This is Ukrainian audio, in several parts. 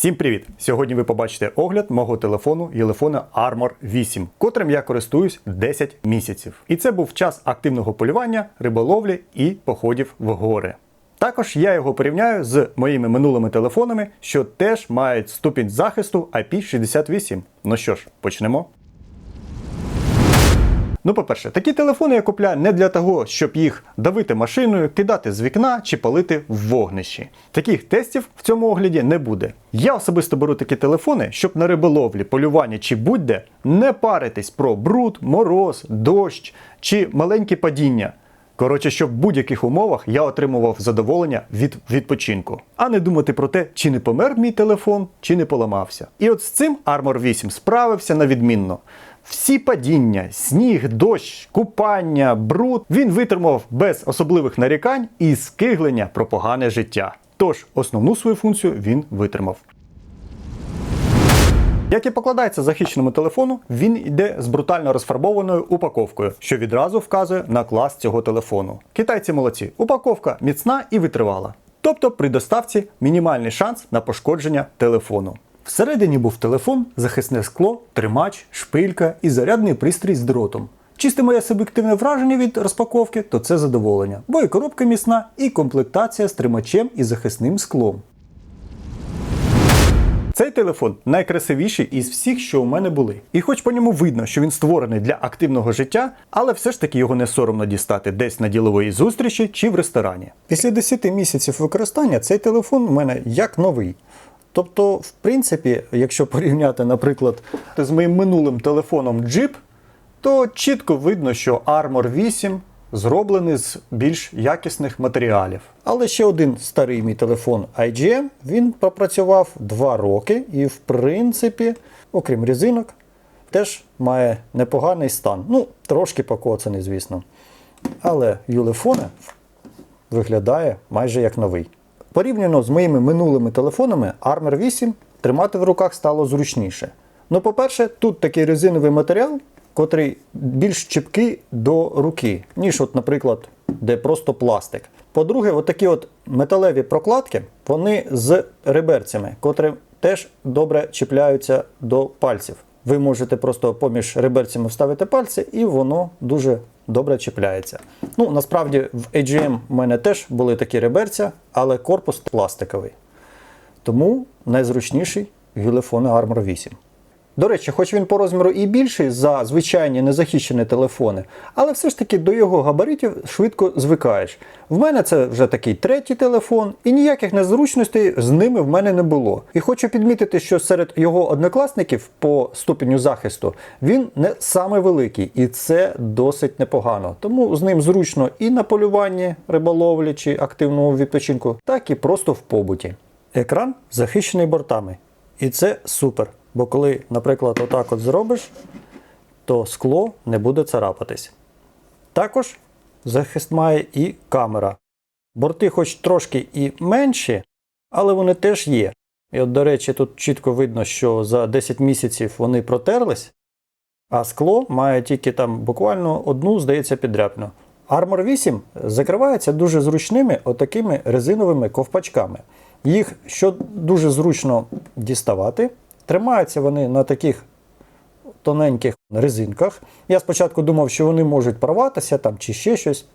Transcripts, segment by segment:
Всім привіт! Сьогодні ви побачите огляд мого телефону телефона Armor 8, котрим я користуюсь 10 місяців. І це був час активного полювання, риболовлі і походів в гори. Також я його порівняю з моїми минулими телефонами, що теж мають ступінь захисту IP68. Ну що ж, почнемо. Ну, по-перше, такі телефони я купляю не для того, щоб їх давити машиною, кидати з вікна чи палити в вогнищі. Таких тестів в цьому огляді не буде. Я особисто беру такі телефони, щоб на риболовлі, полюванні чи будь-де не паритись про бруд, мороз, дощ чи маленькі падіння. Коротше, щоб в будь-яких умовах я отримував задоволення від відпочинку, а не думати про те, чи не помер мій телефон, чи не поламався. І от з цим Armor 8 справився на відмінно. Всі падіння, сніг, дощ, купання, бруд він витримав без особливих нарікань і скиглення про погане життя. Тож основну свою функцію він витримав. Як і покладається захищеному телефону, він йде з брутально розфарбованою упаковкою, що відразу вказує на клас цього телефону. Китайці молодці, упаковка міцна і витривала. Тобто при доставці мінімальний шанс на пошкодження телефону. Всередині був телефон, захисне скло, тримач, шпилька і зарядний пристрій з дротом. Чисте моє суб'єктивне враження від розпаковки, то це задоволення, бо і коробка міцна, і комплектація з тримачем і захисним склом. Цей телефон найкрасивіший із всіх, що у мене були. І хоч по ньому видно, що він створений для активного життя, але все ж таки його не соромно дістати десь на ділової зустрічі чи в ресторані. Після 10 місяців використання цей телефон у мене як новий. Тобто, в принципі, якщо порівняти, наприклад, з моїм минулим телефоном Jeep, то чітко видно, що Armor 8 зроблений з більш якісних матеріалів. Але ще один старий мій телефон IGM, він пропрацював 2 роки і, в принципі, окрім різинок, теж має непоганий стан. Ну, трошки покоцаний, звісно. Але Юлефоне виглядає майже як новий. Порівняно з моїми минулими телефонами, Armor 8 тримати в руках стало зручніше. Ну, по-перше, тут такий резиновий матеріал, котрий більш чіпкий до руки, ніж, от, наприклад, де просто пластик. По-друге, от такі от металеві прокладки, вони з реберцями, котрі теж добре чіпляються до пальців. Ви можете просто поміж реберцями вставити пальці, і воно дуже добре чіпляється. Ну, насправді, в AGM в мене теж були такі реберця, але корпус пластиковий. Тому найзручніший гілефони Armor 8. До речі, хоч він по розміру і більший за звичайні незахищені телефони, але все ж таки до його габаритів швидко звикаєш. В мене це вже такий третій телефон, і ніяких незручностей з ними в мене не було. І хочу підмітити, що серед його однокласників по ступеню захисту він не саме великий, і це досить непогано. Тому з ним зручно і на полюванні, риболовлі чи активному відпочинку, так і просто в побуті. Екран захищений бортами. І це супер. Бо коли, наприклад, отак от зробиш, то скло не буде царапатись. Також захист має і камера. Борти, хоч трошки і менші, але вони теж є. І от, до речі, тут чітко видно, що за 10 місяців вони протерлись, а скло має тільки там буквально одну, здається, підряпну. Armor 8 закривається дуже зручними отакими резиновими ковпачками. Їх що дуже зручно діставати. Тримаються вони на таких тоненьких резинках. Я спочатку думав, що вони можуть порватися там чи ще щось.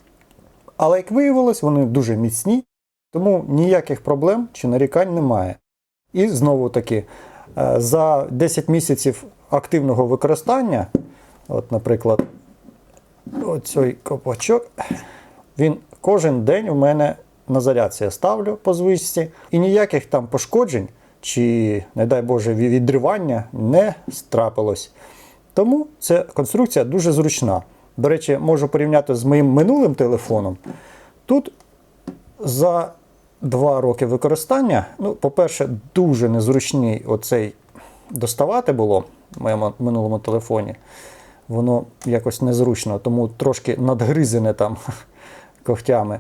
Але як виявилось, вони дуже міцні, тому ніяких проблем чи нарікань немає. І знову таки, е, за 10 місяців активного використання, от, наприклад, оцей копачок, він кожен день у мене на зарядці я ставлю по звичці, і ніяких там пошкоджень чи, не дай Боже, відривання не страпилось. Тому ця конструкція дуже зручна. До речі, можу порівняти з моїм минулим телефоном. Тут за два роки використання, ну, по-перше, дуже незручний оцей доставати було в моєму минулому телефоні. Воно якось незручно, тому трошки надгризене там когтями.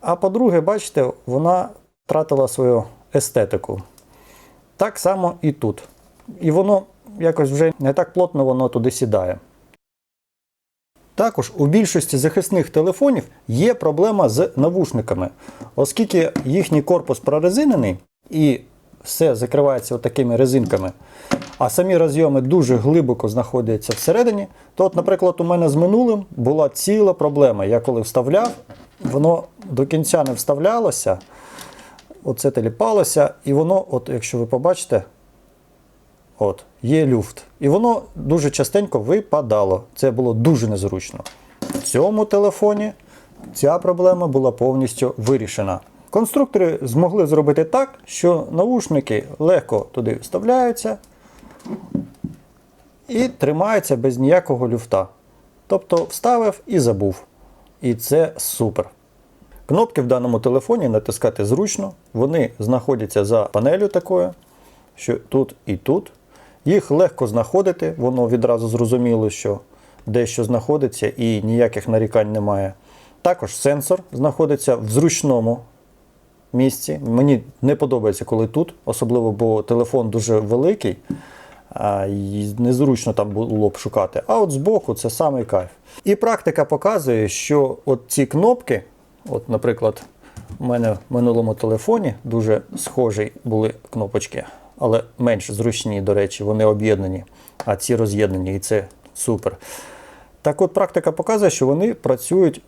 А по-друге, бачите, вона втратила свою естетику. Так само і тут. І воно якось вже не так плотно воно туди сідає. Також у більшості захисних телефонів є проблема з навушниками, оскільки їхній корпус прорезинений і все закривається такими резинками, а самі розйоми дуже глибоко знаходяться всередині, то, от, наприклад, у мене з минулим була ціла проблема. Я коли вставляв, воно до кінця не вставлялося, оце теліпалося, і воно, от, якщо ви побачите, От, є люфт. І воно дуже частенько випадало. Це було дуже незручно. В цьому телефоні ця проблема була повністю вирішена. Конструктори змогли зробити так, що наушники легко туди вставляються і тримаються без ніякого люфта. Тобто вставив і забув. І це супер. Кнопки в даному телефоні натискати зручно, вони знаходяться за панелю такою, що тут і тут. Їх легко знаходити, воно відразу зрозуміло, що дещо знаходиться і ніяких нарікань немає. Також сенсор знаходиться в зручному місці. Мені не подобається, коли тут, особливо, бо телефон дуже великий, і незручно там було б шукати. А от збоку це самий кайф. І практика показує, що от ці кнопки, от, наприклад, у мене в минулому телефоні дуже схожі були кнопочки, але менш зручні, до речі, вони об'єднані, а ці роз'єднані, і це супер. Так от практика показує, що вони працюють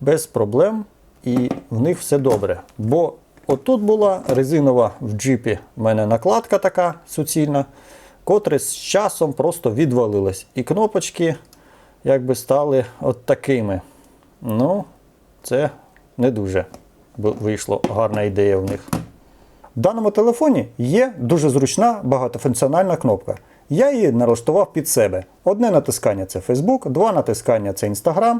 без проблем і в них все добре. Бо отут була резинова в джипі в мене накладка така суцільна, котра з часом просто відвалилась. І кнопочки якби стали от такими. Ну, це не дуже вийшло гарна ідея в них. В даному телефоні є дуже зручна багатофункціональна кнопка. Я її налаштував під себе. Одне натискання це Facebook, два натискання це Instagram.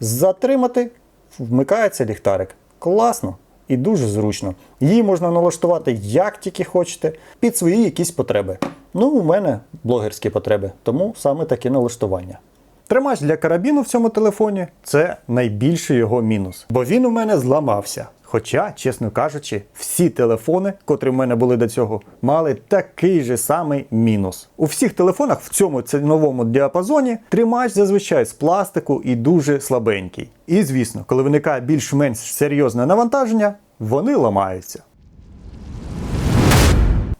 Затримати вмикається ліхтарик. Класно і дуже зручно. Її можна налаштувати як тільки хочете, під свої якісь потреби. Ну, у мене блогерські потреби, тому саме таке налаштування. Тримач для карабіну в цьому телефоні це найбільший його мінус, бо він у мене зламався. Хоча, чесно кажучи, всі телефони, котрі в мене були до цього, мали такий же самий мінус. У всіх телефонах в цьому ціновому діапазоні тримач зазвичай з пластику і дуже слабенький. І звісно, коли виникає більш-менш серйозне навантаження, вони ламаються.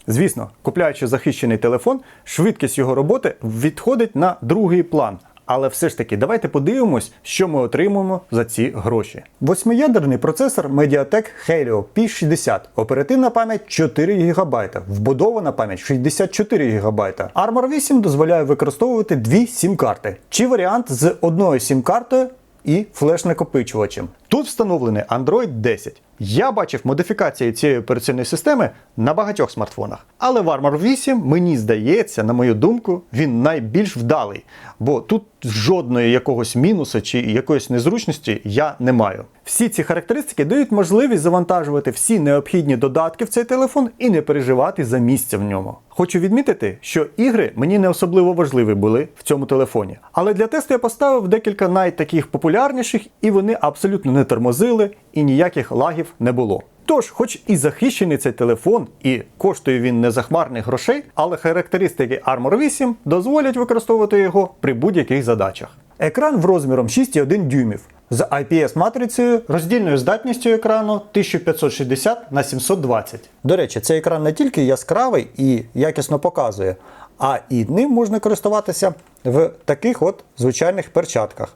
Звісно, купляючи захищений телефон, швидкість його роботи відходить на другий план. Але все ж таки, давайте подивимось, що ми отримуємо за ці гроші. Восьмиядерний процесор Mediatek Helio P60, оперативна пам'ять 4 ГБ, вбудована пам'ять 64 ГБ. Armor 8 дозволяє використовувати дві сім-карти, чи варіант з одною сім-картою і флеш-накопичувачем. Тут встановлений Android 10. Я бачив модифікації цієї операційної системи на багатьох смартфонах. Але в Armor 8, мені здається, на мою думку, він найбільш вдалий, бо тут жодної якогось мінуса чи якоїсь незручності я не маю. Всі ці характеристики дають можливість завантажувати всі необхідні додатки в цей телефон і не переживати за місце в ньому. Хочу відмітити, що ігри мені не особливо важливі були в цьому телефоні. Але для тесту я поставив декілька найтаких популярніших, і вони абсолютно не тормозили і ніяких лагів не було. Тож, хоч і захищений цей телефон, і коштує він незахмарних грошей, але характеристики Armor 8 дозволять використовувати його при будь-яких задачах. Екран в розміром 6,1 дюймів з IPS-матрицею, роздільною здатністю екрану 1560 на 720. До речі, цей екран не тільки яскравий і якісно показує, а і ним можна користуватися в таких от звичайних перчатках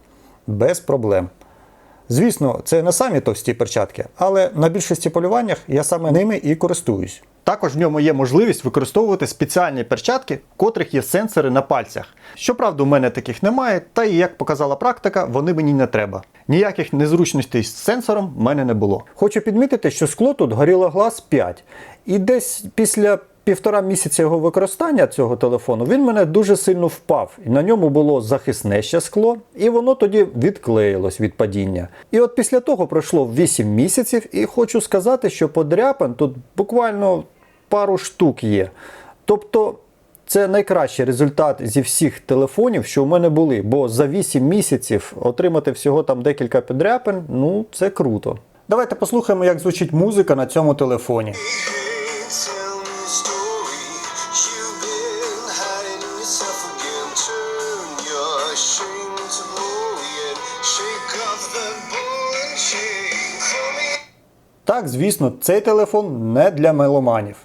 без проблем. Звісно, це не самі товсті перчатки, але на більшості полюваннях я саме ними і користуюсь. Також в ньому є можливість використовувати спеціальні перчатки, в котрих є сенсори на пальцях. Щоправда, у мене таких немає, та і як показала практика, вони мені не треба. Ніяких незручностей з сенсором в мене не було. Хочу підмітити, що скло тут горіло глаз 5. І десь після півтора місяця його використання цього телефону він мене дуже сильно впав. На ньому було захисне ще скло, і воно тоді відклеїлось від падіння. І от після того пройшло 8 місяців, і хочу сказати, що подряпин тут буквально пару штук є. Тобто. Це найкращий результат зі всіх телефонів, що у мене були, бо за 8 місяців отримати всього там декілька підряпин, ну це круто. Давайте послухаємо, як звучить музика на цьому телефоні. Так, звісно, цей телефон не для меломанів.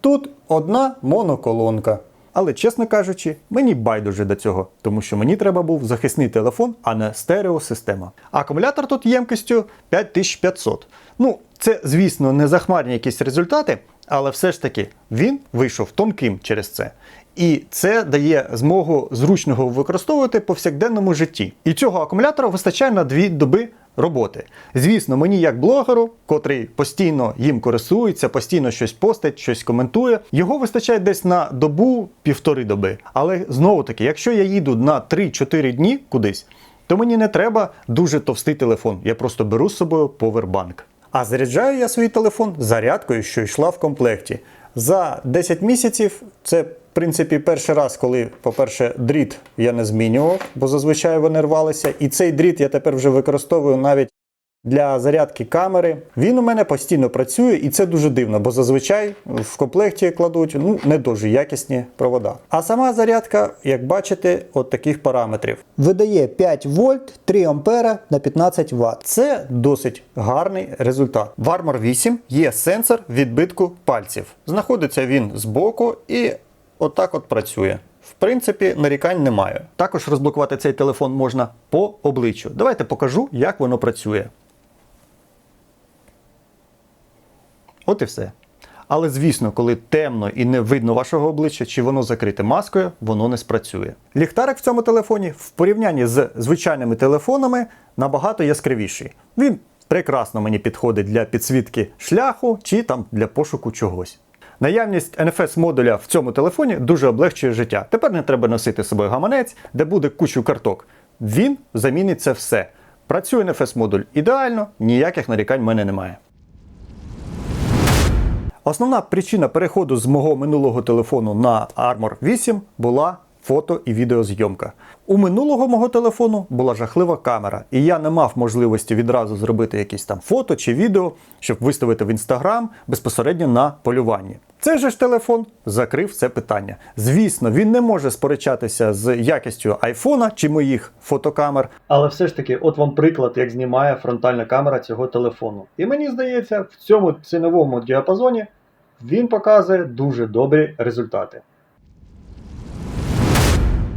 Тут одна моноколонка. Але, чесно кажучи, мені байдуже до цього, тому що мені треба був захисний телефон, а не стереосистема. Акумулятор тут ємкістю 5500. Ну, це, звісно, не захмарні якісь результати, але все ж таки він вийшов тонким через це. І це дає змогу зручно його використовувати в повсякденному житті. І цього акумулятора вистачає на дві доби роботи. Звісно, мені як блогеру, котрий постійно їм користується, постійно щось постить, щось коментує, його вистачає десь на добу півтори доби. Але знову таки, якщо я їду на 3-4 дні кудись, то мені не треба дуже товстий телефон. Я просто беру з собою повербанк. А заряджаю я свій телефон зарядкою, що йшла в комплекті. За 10 місяців це, в принципі, перший раз, коли, по-перше, дріт я не змінював, бо зазвичай вони рвалися. І цей дріт я тепер вже використовую навіть для зарядки камери. Він у мене постійно працює, і це дуже дивно, бо зазвичай в комплекті кладуть ну, не дуже якісні провода. А сама зарядка, як бачите, от таких параметрів. Видає 5 вольт, 3 ампера на 15 Вт. Це досить гарний результат. В Armor 8 є сенсор відбитку пальців. Знаходиться він збоку і отак от працює. В принципі, нарікань немає. Також розблокувати цей телефон можна по обличчю. Давайте покажу, як воно працює. От і все. Але звісно, коли темно і не видно вашого обличчя, чи воно закрите маскою, воно не спрацює. Ліхтарик в цьому телефоні в порівнянні з звичайними телефонами набагато яскравіший. Він прекрасно мені підходить для підсвітки шляху чи там для пошуку чогось. Наявність NFS модуля в цьому телефоні дуже облегчує життя. Тепер не треба носити з собою гаманець, де буде кучу карток. Він замінить це все. Працює NFS модуль ідеально, ніяких нарікань в мене немає. Основна причина переходу з мого минулого телефону на Armor 8 була фото і відеозйомка. У минулого мого телефону була жахлива камера, і я не мав можливості відразу зробити якісь там фото чи відео, щоб виставити в інстаграм безпосередньо на полюванні. Цей же ж телефон закрив це питання. Звісно, він не може сперечатися з якістю айфона чи моїх фотокамер. Але все ж таки, от вам приклад, як знімає фронтальна камера цього телефону. І мені здається, в цьому ціновому діапазоні він показує дуже добрі результати.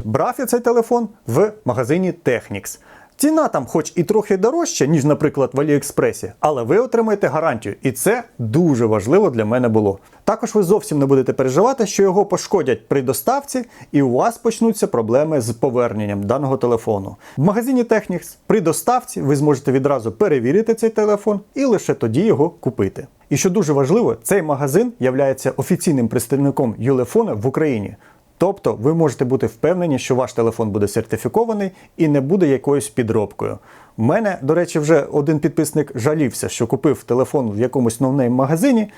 Брав я цей телефон в магазині Technics. Ціна там, хоч і трохи дорожча, ніж, наприклад, в Аліекспресі, але ви отримаєте гарантію, і це дуже важливо для мене було. Також ви зовсім не будете переживати, що його пошкодять при доставці, і у вас почнуться проблеми з поверненням даного телефону. В магазині Technics при доставці ви зможете відразу перевірити цей телефон і лише тоді його купити. І що дуже важливо, цей магазин є офіційним представником Юлефона в Україні. Тобто ви можете бути впевнені, що ваш телефон буде сертифікований і не буде якоюсь підробкою. У мене, до речі, вже один підписник жалівся, що купив телефон в якомусь новнейм магазині,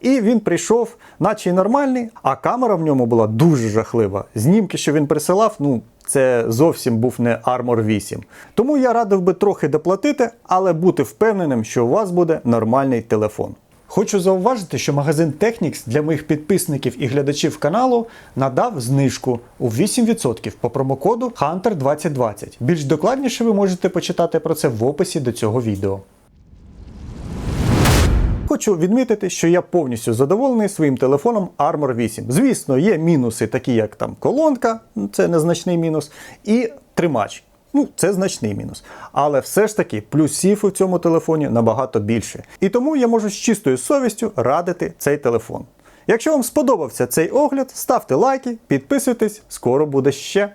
і він прийшов, наче й нормальний, а камера в ньому була дуже жахлива. Знімки, що він присилав, ну. Це зовсім був не Armor 8. Тому я радив би трохи доплатити, але бути впевненим, що у вас буде нормальний телефон. Хочу зауважити, що магазин Technics для моїх підписників і глядачів каналу надав знижку у 8% по промокоду Hunter2020. Більш докладніше ви можете почитати про це в описі до цього відео. Хочу відмітити, що я повністю задоволений своїм телефоном Armor 8. Звісно, є мінуси, такі як там колонка, це незначний мінус, і тримач. Ну, це значний мінус. Але все ж таки плюсів у цьому телефоні набагато більше. І тому я можу з чистою совістю радити цей телефон. Якщо вам сподобався цей огляд, ставте лайки, підписуйтесь, скоро буде ще.